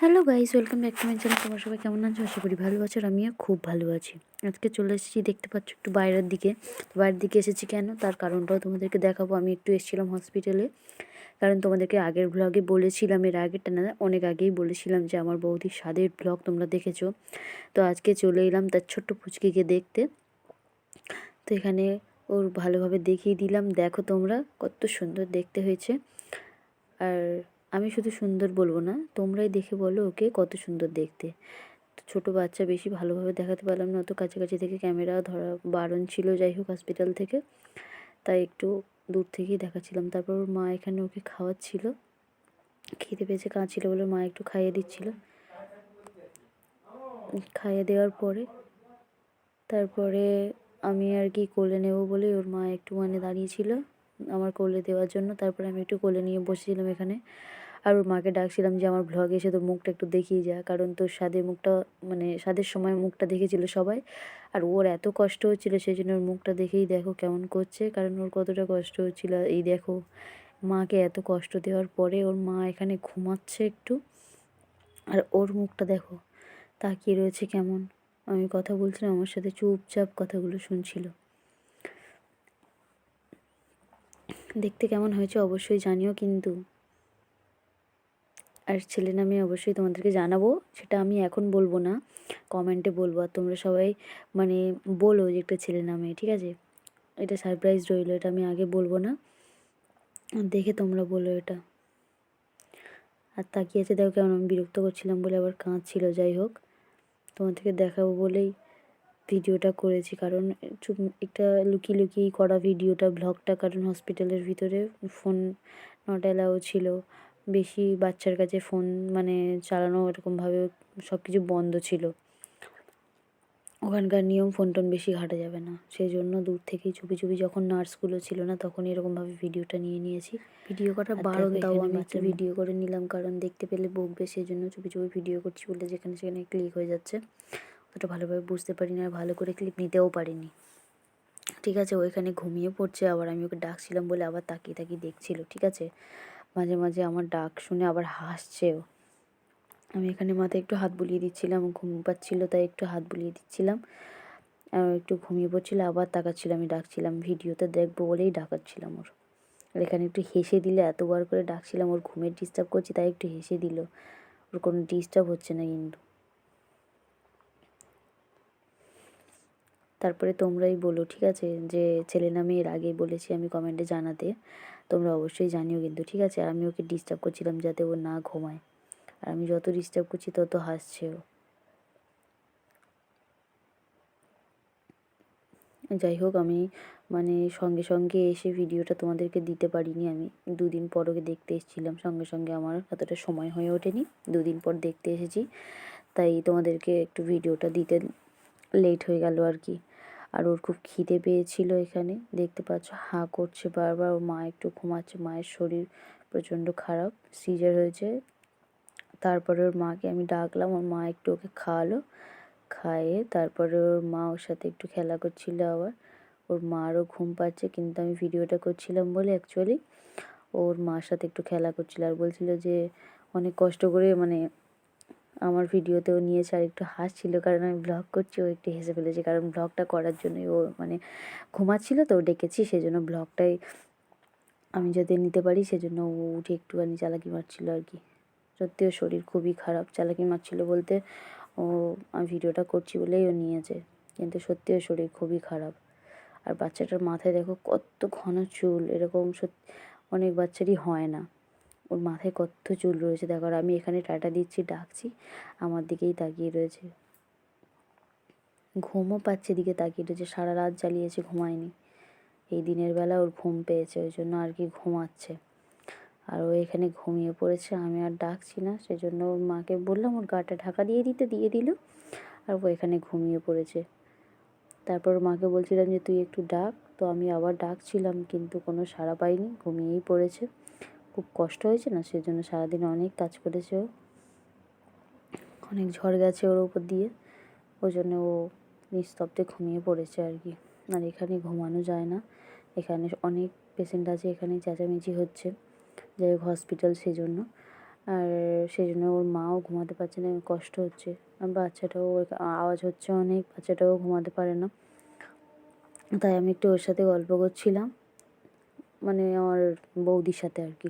Hello guys welcome back to my channel তোমার সবাই কেমন আছো? আশা করি ভালো আছো আমিও খুব ভালো আছি। আজকে চলে এসেছি, দেখতে পাচ্ছ একটু বাইরের দিকে। বাইরের দিকে এসেছি কেন? তার কারণটাও তোমাদেরকে দেখাবো। আমি একটু এসেছিলাম হসপিটালে কারণ তোমাদেরকে আগের ব্লগে বলেছিলাম, এর আগেরটা না, অনেক আগেই বলেছিলাম যে আমার বৌদির স্বাদের ব্লগ তোমরা দেখেছ। তো আজকে চলে এলাম তার ছোট্ট ফুচকিকে দেখতে। তো এখানে ওর ভালোভাবে দেখিয়ে দিলাম। দেখো তোমরা, কত সুন্দর দেখতে হয়েছে। আর আমি শুধু সুন্দর বলব না, তোমরাই দেখে বলো ওকে কত সুন্দর দেখতে। ছোটো বাচ্চা বেশি ভালোভাবে দেখাতে পারলাম না, অত কাছাকাছি থেকে ক্যামেরা ধরা বারণ ছিল যাই হোক হসপিটাল থেকে। তাই একটু দূর থেকেই দেখাচ্ছিলাম। তারপর ওর মা এখানে ওকে খাওয়াচ্ছিল। খেতে পেয়েছে, কাঁদছিল বলে মা একটু খাইয়ে দিচ্ছিল। খাইয়ে দেওয়ার পরে, তারপরে আমি আর কি কোলে নেব বলে ওর মা একটু মানে দাঁড়িয়েছিল আমার কোলে দেওয়ার জন্য। তারপরে আমি একটু কোলে নিয়ে বসেছিলাম এখানে। আর ওর মাকে ডাকছিলাম যে আমার ভ্লগে এসে তোর মুখটা একটু দেখিয়ে যা। কারণ তোর স্বাদের মুখটা মানে স্বাদের সময় মুখটা দেখেছিল সবাই। আর ওর এত কষ্ট হচ্ছিল সেই জন্য ওর মুখটা দেখেই দেখো কেমন করছে। কারণ ওর কতটা কষ্ট হচ্ছিল, এই দেখো, মাকে এত কষ্ট দেওয়ার পরে ওর মা এখানে ঘুমাচ্ছে একটু। আর ওর মুখটা দেখো, তাকিয়ে রয়েছে কেমন। আমি কথা বলছিলাম, আমার সাথে চুপচাপ কথাগুলো শুনছিল। দেখতে কেমন হয়েছে অবশ্যই জানিও কিন্তু। আর ছেলে নামে অবশ্যই তোমাদেরকে জানাব, সেটা আমি এখন বলব না, কমেন্টে বলব আর তোমরা সবাই মানে বলো যে একটা ছেলে নামে, ঠিক আছে? এটা সারপ্রাইজ রইল, এটা আমি আগে বলব না, দেখে তোমরা বলো এটা। আর তাকিয়েছে দেখো কেমন আমি বিরক্ত করছিলাম বলে আবার কাঁদছিল, যাই হোক, তোমাদেরকে দেখাবো বলেই ভিডিওটা করেছি, কারণ চুপ একটা লুকিয়ে লুকিয়েই করা ভিডিওটা, ব্লগটা, কারণ হসপিটালের ভিতরে ফোন নট অ্যালাউ ছিল। বেশি বাচ্চার কাছে ফোন মানে চালানো এরকমভাবে সব কিছু বন্ধ ছিল। ওখানকার নিয়ম ফোন টোন বেশি ঘাটা যাবে না। সেই জন্য দূর থেকেই চুপি চুপি যখন নার্সগুলো ছিল না তখন এরকমভাবে ভিডিওটা নিয়ে নিয়েছি। ভিডিও করা বারণ তাও আমি একটা ভিডিও করে নিলাম কারণ দেখতে পেলে বকবে সেই জন্য চুপি চুপি ভিডিও করছি বলে যেখানে সেখানে ক্লিক হয়ে যাচ্ছে। অতটা ভালোভাবে বুঝতে পারিনি আর ভালো করে ক্লিপ নিতেও পারিনি। ঠিক আছে ওইখানে ঘুমিয়ে পড়ছে আবার আমি ওকে ডাকছিলাম বলে আবার তাকিয়ে তাকিয়ে দেখছিল ঠিক আছে? মাঝে মাঝে আমার ডাক শুনে আবার হাসছেও। আমি এখানে মাথায় একটু হাত বুলিয়ে দিচ্ছিলাম, ঘুম পাচ্ছিলো তাই একটু হাত বুলিয়ে দিচ্ছিলাম। আর একটু ঘুমিয়ে পড়ছিল, আবার তাকাচ্ছিল, আমি ডাকছিলাম, ভিডিওতে দেখব বলেই ডাকাচ্ছিলাম ওর। আর এখানে একটু হেসে দিলে, এতবার করে ডাকছিলাম, ওর ঘুমের ডিস্টার্ব করছি তাই একটু হেসে দিল। ওর কোনো ডিস্টার্ব হচ্ছে না কিন্তু। তারপরে তোমরাই বলো, ঠিক আছে? যে ছেলে না এর আগে বলেছি আমি কমেন্টে জানাতে। তোমরা অবশ্যই জানিও কিন্তু, ঠিক আছে? আর আমি ওকে ডিস্টার্ব করছিলাম যাতে ও না ঘুমায়। আর আমি যত ডিস্টার্ব করছি তত হাসছে ও যাই হোক, আমি মানে সঙ্গে সঙ্গে এসে ভিডিওটা তোমাদেরকে দিতে পারিনি আমি। দুদিন পর ওকে দেখতে এসেছিলাম, সঙ্গে সঙ্গে আমার এতটা সময় হয়ে ওঠেনি। দুদিন পর দেখতে এসেছি, তাই তোমাদেরকে একটু ভিডিওটা দিতে লেট হয়ে গেল আর কি। আর ওর খুব খিদে পেয়েছিল এখানে। দেখতে পাচ্ছ, হাঁ করছে বারবার। ওর মা একটু ঘুমাচ্ছে, মায়ের শরীর প্রচণ্ড খারাপ সিজার হয়েছে। তারপরে ওর মাকে আমি ডাকলাম, ওর মা একটু ওকে খাওয়ালো, খাইয়ে তারপরে ওর মা ওর সাথে একটু খেলা করছিল আবার। ওর মারও ঘুম পাচ্ছে, কিন্তু আমি ভিডিওটা করছিলাম বলে অ্যাকচুয়ালি ওর মার সাথে একটু খেলা করছিল আর বলছিল যে অনেক কষ্ট করে মানে আমার ভিডিওতেও নিয়েছে আর একটু হাসছিল, কারণ আমি ব্লগ করছি, ও একটু হেসে ফেলেছে। কারণ ব্লগটা করার জন্যই ও মানে ঘুমাচ্ছিল তো ডেকেছি, সেজন্য ব্লগটাই আমি যাতে নিতে পারি, সেজন্য ও উঠে একটুখানি চালাকি মারছিল আর কি। সত্যি ওর শরীর খুবই খারাপ, চালাকি মারছিল বলতে ও আমি ভিডিওটা করছি বলেই ও নিয়েছে। কিন্তু সত্যি ওর শরীর খুবই খারাপ। আর বাচ্চাটার মাথায় দেখো কত ঘন চুল, এরকম সত্যি অনেক বাচ্চারই হয় না। ওর মাথায় কত চুল রয়েছে দেখো আমি এখানে টাটা দিচ্ছি, ডাকছি, আমার দিকেই তাকিয়ে রয়েছে। ঘুমও পাচ্ছে দিকে তাকিয়ে রয়েছে, সারা রাত জ্বালিয়েছে, ঘুমায়নি। এই দিনের বেলা ওর ঘুম পেয়েছে, ওই জন্য আর কি ঘুমাচ্ছে। আর ও এখানে ঘুমিয়ে পড়েছে, আমি আর ডাকছি না, সেজন্য ওর মাকে বললাম ওর গাটা ঢাকা দিয়ে দিতে, দিয়ে দিল, আর ও এখানে ঘুমিয়ে পড়েছে। তারপর মাকে বলছিলাম যে, তুই একটু ডাক। তো আমি আবার ডাকছিলাম, কিন্তু কোনো সাড়া পাইনি, ঘুমিয়েই পড়েছে। খুব কষ্ট হয়েছে না, সেজন্য সারাদিন অনেক কাজ করেছে ও। অনেক ঝড় গেছে ওর উপর দিয়ে, ওই জন্য ও নিস্তব্ধে ঘুমিয়ে পড়েছে আর কি। আর এখানে ঘুমানো যায় না, এখানে অনেক পেশেন্ট আছে, এখানে চেঁচামেচি হচ্ছে, যাই হোক হসপিটাল সেই জন্য আর সেই জন্য ওর মাও ঘুমাতে পারছে না, কষ্ট হচ্ছে। আর বাচ্চাটাও, আওয়াজ হচ্ছে অনেক, বাচ্চাটাও ঘুমাতে পারে না। তাই আমি একটু ওর সাথে গল্প করছিলাম। মানে আমার বৌদির সাথে আর কি।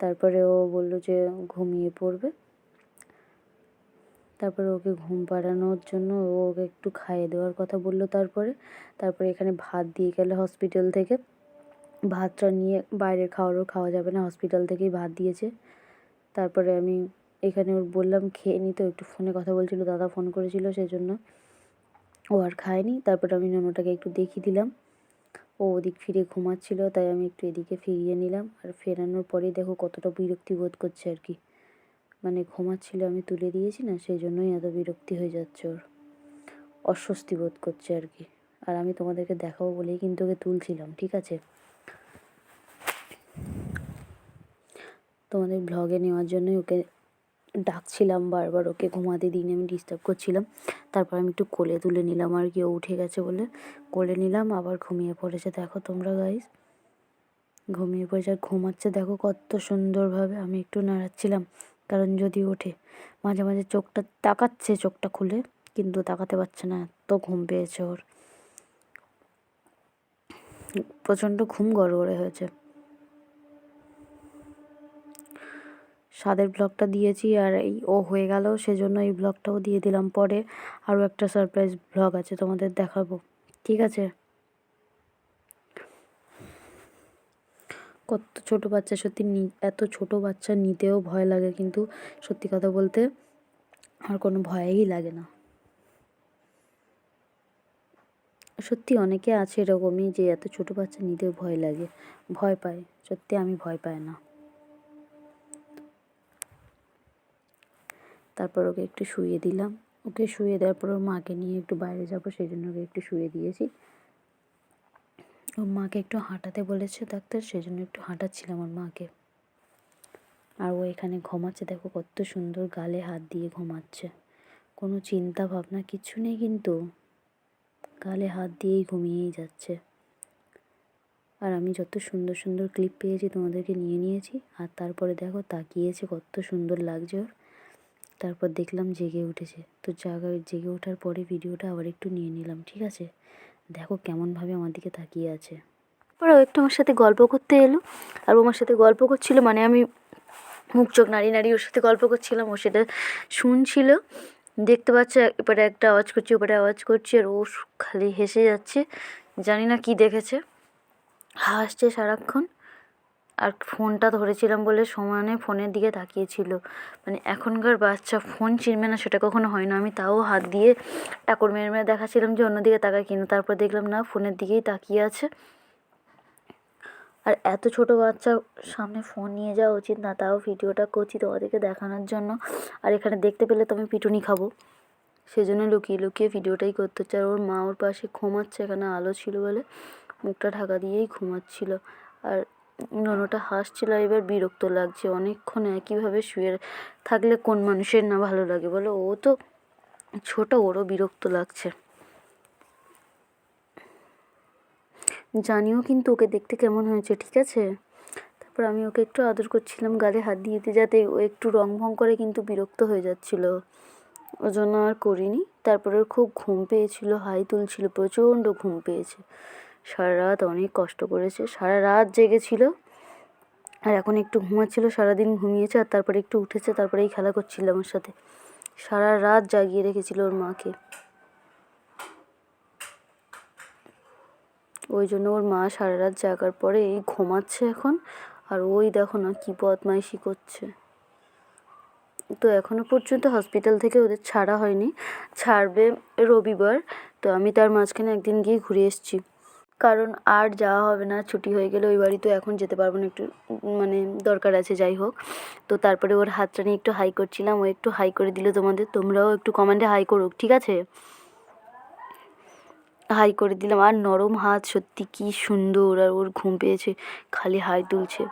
তারপরে ও বলল যে ঘুমিয়ে পড়বে। তারপরে ওকে ঘুম পাড়ানোর জন্য ও ওকে একটু খাইয়ে দেওয়ার কথা বলল তারপরে। তারপরে এখানে ভাত দিয়ে গেলে হসপিটাল থেকে। ভাতটা নিয়ে বাইরের খাওয়ারও খাওয়া যাবে না, হসপিটাল থেকেই ভাত দিয়েছে। তারপরে আমি এখানে ওর বললাম খেয়ে নি তো, একটু ফোনে কথা বলছিল, দাদা ফোন করেছিল সেই জন্য ও আর খায়নি, তারপরে আমি ননোটাকে একটু দেখিয়ে দিলাম। ও ওদিক ফিরে ঘুমাচ্ছিল, তাই আমি একটু এদিকে ফিরিয়ে নিলাম। আর ফেরানোর পরেই দেখো কতটা বিরক্তি বোধ করছে আর কি। মানে ঘুমাচ্ছিল আমি তুলে দিয়েছি না সেই জন্যই এত বিরক্তি হয়ে যাচ্ছে ওর। অস্বস্তি বোধ করছে আর কি। আর আমি তোমাদেরকে দেখাবো বলেই কিন্তু ওকে তুলছিলাম, ঠিক আছে? তোমাদের ব্লগে নেওয়ার জন্যই ওকে ডাকছিলাম বারবার ওকে, ঘুমাতে দিইনি, আমি ডিস্টার্ব করছিলাম। তারপর আমি একটু কোলে তুলে নিলাম আর কি, ও উঠে গেছে বলে। কোলে নিলাম, আবার ঘুমিয়ে পড়েছে। দেখো তোমরা গাইস ঘুমিয়ে পড়েছে আর ঘুমাচ্ছে। দেখো কত সুন্দরভাবে আমি একটু নাড়াচ্ছিলাম, কারণ যদি ওঠে, মাঝে মাঝে চোখটা তাকাচ্ছে চোখটা খুলে, কিন্তু তাকাতে পারছে না, এত ঘুম পেয়েছে ওর। প্রচণ্ড ঘুম গড়গড়ে হয়েছে। স্বাদের ব্লগটা দিয়েছি আর এই ও হয়ে গেল, সেজন্য এই ব্লগটাও দিয়ে দিলাম পরে। আরও একটা সারপ্রাইজ ব্লগ আছে তোমাদের দেখাবো, ঠিক আছে? কত ছোট বাচ্চা, সত্যি এত ছোট বাচ্চা নিতেও ভয় লাগে কিন্তু সত্যি কথা বলতে আর কোনো ভয়ই লাগে না। সত্যি অনেকে আছে এরকমই যে এত ছোট বাচ্চা নিতেও ভয় লাগে, ভয় পায়, সত্যি আমি ভয় পাই না। তারপর ওকে একটু শুয়ে দিলাম। ওকে শুয়ে দেওয়ার পর ওর মাকে নিয়ে একটু বাইরে যাব সেই জন্য ওকে একটু শুয়ে দিয়েছি। ওর মাকে একটু হাঁটাতে বলেছে ডাক্তার সেই জন্য একটু হাঁটাচ্ছিলাম ওর মাকে। আর ও এখানে ঘুমাচ্ছে, দেখো কত সুন্দর গালে হাত দিয়ে ঘুমাচ্ছে। কোনো চিন্তা ভাবনা কিচ্ছু নেই কিন্তু গালে হাত দিয়েই ঘুমিয়েই যাচ্ছে। আর আমি যত সুন্দর সুন্দর ক্লিপ পেয়েছি তোমাদেরকে নিয়ে নিয়েছি, আর তারপরে দেখো তাকিয়েছে কত সুন্দর লাগছে ওর। তারপর দেখলাম জেগে উঠেছে। তো জায়গায় জেগে ওঠার পরে ভিডিওটা আবার একটু নিয়ে নিলাম, ঠিক আছে? দেখো কেমনভাবে আমার দিকে তাকিয়ে আছে। পরে ও একটু আমার সাথে গল্প করতে এলো, আর ও আমার সাথে গল্প করছিল মানে আমি মুখ চোখ নাড়ি নাড়ি ওর সাথে গল্প করছিলাম, ও সেটা শুনছিল। দেখতে পাচ্ছে এবারে একটা আওয়াজ করছি, ওপারে আওয়াজ করছি, আর ও খালি হেসে যাচ্ছে, জানি না কি দেখেছে। হাসছে সারাক্ষণ। আর ফোনটা ধরেছিলাম বলে সমানে ফোনের দিকে তাকিয়েছিল। মানে এখনকার বাচ্চা ফোন চিনবে না, সেটা কখনো হয় না। আমি তাও হাত দিয়ে টাকর মেরে মেরে দেখাচ্ছিলাম যে অন্যদিকে তাকায় কিনা। তারপর দেখলাম, না, ফোনের দিকেই তাকিয়ে আছে। আর এত ছোট বাচ্চা সামনে ফোন নিয়ে যাওয়া উচিত না, তাও ভিডিওটা করছি তোমাদেরকে দেখানোর জন্য। আর এখানে দেখতে পেলে তো আমি পিটুনি খাব। সেজন্য লুকিয়ে লুকিয়ে ভিডিওটাই করতে হচ্ছে আর ওর মা ওর পাশে ঘুমাচ্ছে, এখানে আলো ছিল বলে। মুখটা ঢাকা দিয়েই ঘুমাচ্ছিল। আর ননোটা হাসছিল, এবার বিরক্ত লাগছে। অনেকক্ষণ একইভাবে শুয়ে থাকলে কোন মানুষের না ভালো লাগে বলো? ও তো ছোট, ওরও বিরক্ত লাগছে। জানিও কিন্তু ওকে দেখতে কেমন হয়েছে, ঠিক আছে? তারপর আমি ওকে একটু আদর করছিলাম, গালে হাত দিয়ে দিতে যাতে ও একটু রং ভং করে কিন্তু বিরক্ত হয়ে যাচ্ছিল। ওই জন্য আর করিনি। তারপরে খুব ঘুম পেয়েছিল, হাই তুলছিল, প্রচণ্ড ঘুম পেয়েছে। সারা রাত অনেক কষ্ট করেছে। সারা রাত জেগেছিল। আর এখন একটু ঘুমাচ্ছিল, সারাদিন ঘুমিয়েছে আর তারপরে একটু উঠেছে তারপরে এই খেলা করছিল আমার সাথে। সারা রাত জাগিয়ে রেখেছিল ওর মাকে। ওই জন্য ওর মা সারা রাত জাগার পরে এই ঘুমাচ্ছে এখন। আর ওই দেখো না কী বদমাইশি করছে। তো এখনও পর্যন্ত হসপিটাল থেকে ওদের ছাড়া হয়নি। ছাড়বে রবিবার। তো আমি তার মাঝখানে একদিন গিয়ে ঘুরে এসেছি। কারণ আর যাওয়া হবে না, ছুটি হয়ে গেলে ওই বাড়ি তো এখন যেতে পারব না, একটু মানে দরকার আছে, যাই হোক। তো তারপরে ওর হাতটা নিয়ে একটু হাই করছিলাম, ও একটু হাই করে দিল তোমাদের, তোমরাও একটু কমেন্টে হাই করুক, ঠিক আছে? হাই করে দিলাম, আর নরম হাত, সত্যি কি সুন্দর, আর ওর ঘুম পেয়েছে, খালি হাই তুলছে।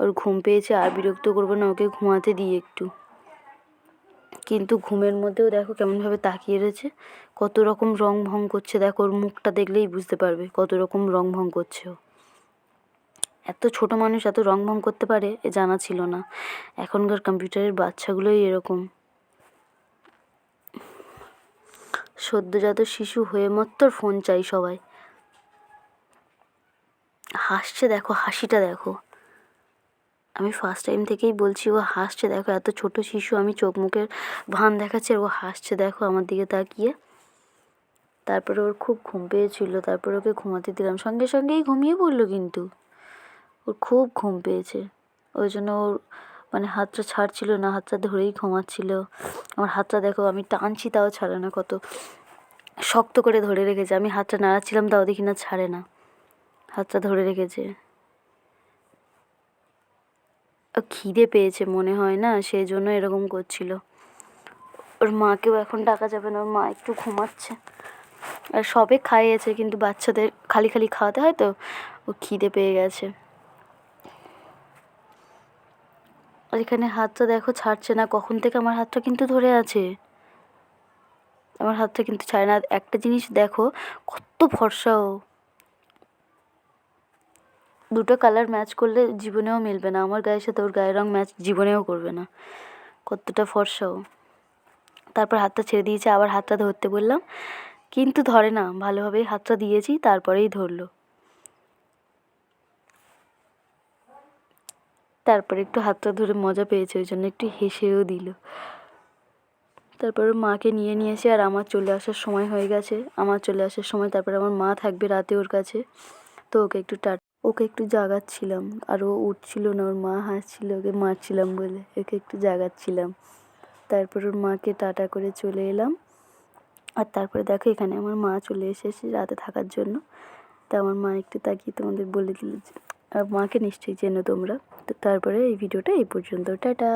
ওর ঘুম পেয়েছে, আর বিরক্ত করব না, ওকে ঘুমাতে দিই একটু। কিন্তু ঘুমের মধ্যেও দেখো কেমনভাবে তাকিয়ে রয়েছে। কত রকম রং ভং করছে, দেখো ওর মুখটা দেখলেই বুঝতে পারবে কত রকম রং ভং করছে ও। এত ছোট মানুষ এত রং ভং করতে পারে এ জানা ছিল না। এখনকার কম্পিউটারের বাচ্চাগুলোই এরকম। সদ্যজাত শিশু হয়ে মাত্র ফোন চাই সবাই। হাসছে, দেখো হাসিটা দেখো। আমি ফার্স্ট টাইম থেকেই বলছি, ও হাসছে, দেখো এত ছোট শিশু, আমি চোখ মুখের ভান দেখাচ্ছে ও হাসছে, দেখো আমার দিকে তাকিয়ে। তারপরে ওর খুব ঘুম পেয়েছিল, তারপরে ওকে ঘুমাতে দিলাম। সঙ্গে সঙ্গেই ঘুমিয়ে পড়ল কিন্তু। ওর খুব ঘুম পেয়েছে। ওই জন্য ওর মানে হাতটা ছাড়ছিল না, হাতটা ধরেই ঘুমাচ্ছিল। আমার হাতটা দেখো, আমি টানছি, তাও ছাড়ে না, কত শক্ত করে ধরে রেখেছে। আমি হাতটা নাড়াচ্ছিলাম, তাও দেখি না ছাড়ে না। হাতটা ধরে রেখেছে। খিদে পেয়েছে, মনে হয় না সেই জন্য এরকম করছিল। ওর মাকেও এখন ডাকা যাবে না, ওর মা একটু ঘুমাচ্ছে। আর সবে খাইয়েছে, কিন্তু বাচ্চাদের খালি খালি খাওয়াতে হয় তো, ও খিদে পেয়ে গেছে। আর এখানে হাতটা দেখো, ছাড়ছে না, কখন থেকে আমার হাতটা কিন্তু ধরে আছে? আমার হাতটা কিন্তু ছাড়ে না। একটা জিনিস দেখো, কত ফর্সা ও। দুটো কালার ম্যাচ করলে জীবনেও মিলবে না। আমার গায়ের সাথে ওর গায়ের রঙ ম্যাচ জীবনেও করবে না। কতটা ফর্সাও তারপর হাতটা ছেড়ে দিয়েছে, আবার হাতটা ধরতে বললাম। কিন্তু ধরে না, ভালোভাবেই হাতটা দিয়েছি, তারপরেই ধরলো। তারপরে একটু হাতটা ধরে মজা পেয়েছে, ওই জন্য একটু হেসেও দিল। তারপর মাকে নিয়ে নিয়েছে, আর আমার চলে আসার সময় হয়ে গেছে। আমার চলে আসার সময়, তারপরে আমার মা থাকবে রাতে ওর কাছে। তো ওকে একটু টা ওকে একটু জাগাচ্ছিলাম, আর ও উঠছিল না, ওর মা হাসছিল, ওকে মারছিলাম বলে, ওকে একটু জাগাচ্ছিলাম। তারপর ওর মাকে টাটা করে চলে এলাম। আর তারপরে দেখো, এখানে আমার মা চলে এসেছে রাতে থাকার জন্য। তা আমার মা একটু তাকিয়ে তোমাদের বলে দিল আর মাকে নিশ্চয়ই চেনো তোমরা? তো তারপরে এই ভিডিওটা এই পর্যন্ত। টাটা!